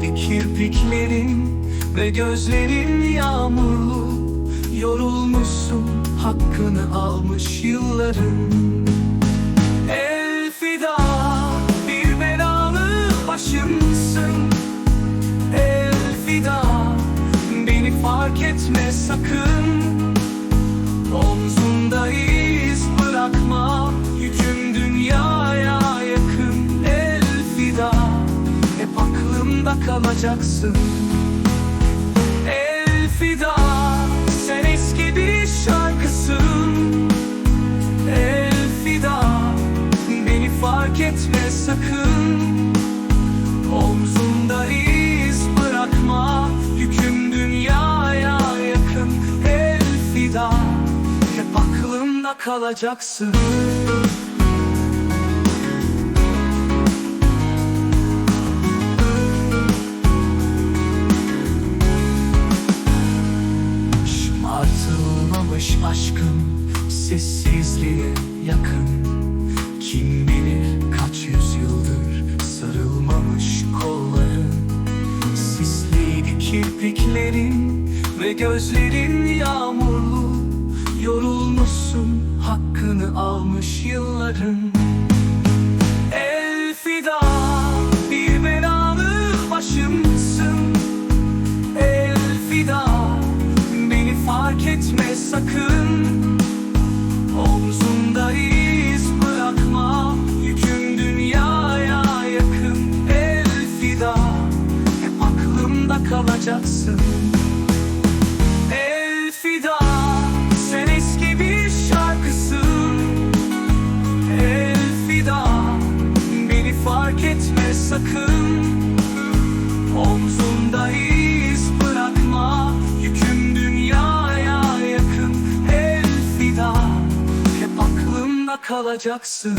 Sisliydi kirpiklerin ve gözlerin yağmurlu. Yorulmuşsun hakkını almış yılların. Elfida bir belalı başımsın. Elfida beni fark etme sakın. Omzunda iz bırakma Yüküm aklımda kalacaksın. Elfida Sen eski bir şarkısın. Elfida Beni fark etme sakın. Omzunda iz bırakma Yüküm dünyaya yakın. Elfida Hep aklımda kalacaksın Sessizliğe yakın. Kim bilir kaç yüzyıldır Sarılmamış kolların Sisliydi kirpiklerin Ve gözlerin yağmurlu. Yorulmuşsun kalacaksın. Elfida Sen eski bir şarkısın. Elfida Beni fark etme sakın. Omzunda iz bırakma Yüküm dünyaya yakın. Elfida Hep aklımda kalacaksın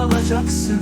kalacaksın.